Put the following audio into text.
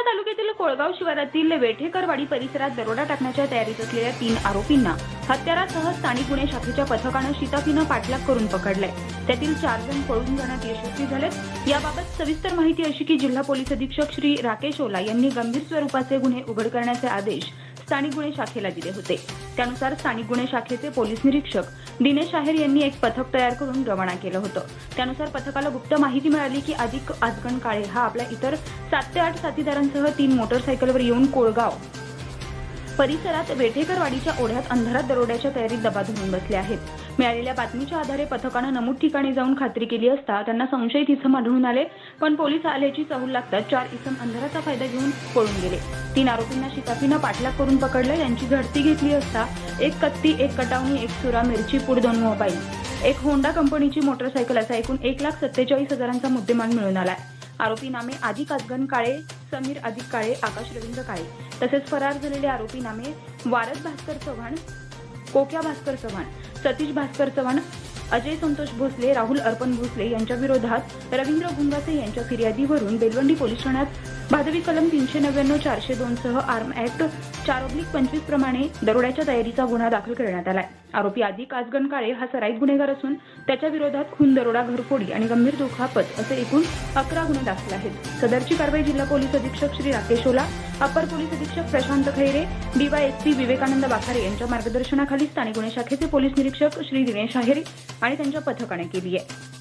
तालुक्यातील कोळगाव शिवारातील वेठेकरवाडी परिसरात दरोडा टाकण्याच्या तयारीत असलेल्या तीन आरोपींना हत्यारासह स्थानिक गुन्हे शाखेच्या पथकानं शिताफीनं पाठलाग करून पकडलंय. त्यातील चार जण पळून जाण्यात यशस्वी झालेत. याबाबत सविस्तर माहिती अशी की जिल्हा पोलीस अधीक्षक श्री राकेश ओला यांनी गंभीर स्वरूपाचे गुन्हे उघड करण्याचे आदेश स्थानिक गुन्हे शाखेला दिले होते. त्यानुसार स्थानिक गुन्हे शाखेचे पोलीस निरीक्षक दिनेश आहेर यांनी एक पथक तयार करून रवाना केलं होतं. त्यानुसार पथकाला गुप्त माहिती मिळाली की अधिक आजगण काळे हा आपल्या इतर सात ते आठ साथीदारांसह तीन मोटरसायकलवर येऊन कोळगाव परिसरात वेठेकरवाडीच्या ओढ्यात अंधारात दरोड्याच्या तयारीत दबा धरून बसले आहेत. मिळालेल्या बातमीच्या आधारे पथकानं नमूद ठिकाणी जाऊन खात्री केली असता त्यांना संशयित इसम आढळून आले पण पोलीस आल्याची चहूल लागतात चार इसम अंधाराचा फायदा घेऊन पळून गेले. तीन आरोपींना शिताफीनं पाठलाग करून पकडलं यांची झडती घेतली असता एक कत्ती एक कटावणी एक सुरा मिरची पूड दोन मोबाईल. एक होंडा कंपनीची मोटरसायकल असा एकूण एक लाख सत्तेचाळीस हजारांचा मुद्देमाल मिळून आलाय. आरोपी नामे आधी आजगन काळे समीर अधिक काळे आकाश रवींद्र काळे. तसेच फरार झालेले आरोपी नामे वारद भास्कर चव्हाण कोक्या भास्कर चव्हाण सतीश भास्कर चव्हाण अजय संतोष भोसले राहुल अर्पण भोसले यांच्या विरोधात रवींद्र भुंगासे यांच्या फिर्यादीवरून बेलवंडी पोलीस ठाण्यात भादवी कलम तीनशे नव्याण्णव चारशे दोन सह आर्म ऍक्ट चार ऑब्लिक पंचवीस प्रमाणे दरोड्याच्या तयारीचा गुन्हा दाखल करण्यात आलाय. आरोपी आदी काजगण काळे हा सराईत गुन्हेगार असून त्याच्या विरोधात खून दरोडा घरफोडी आणि गंभीर दुखापत असे एकूण अकरा गुन्हे दाखल आहेत. सदरची कारवाई जिल्हा पोलीस अधीक्षक श्री राकेश ओला अपर पोलीस अधीक्षक प्रशांत खैरे डीवायएसपी विवेकानंद बाखारे यांच्या मार्गदर्शनाखाली स्थानिक गुन्हे शाखेचे पोलीस निरीक्षक श्री दिनेश आहेर आणि त्यांच्या पथकाने केली आहे.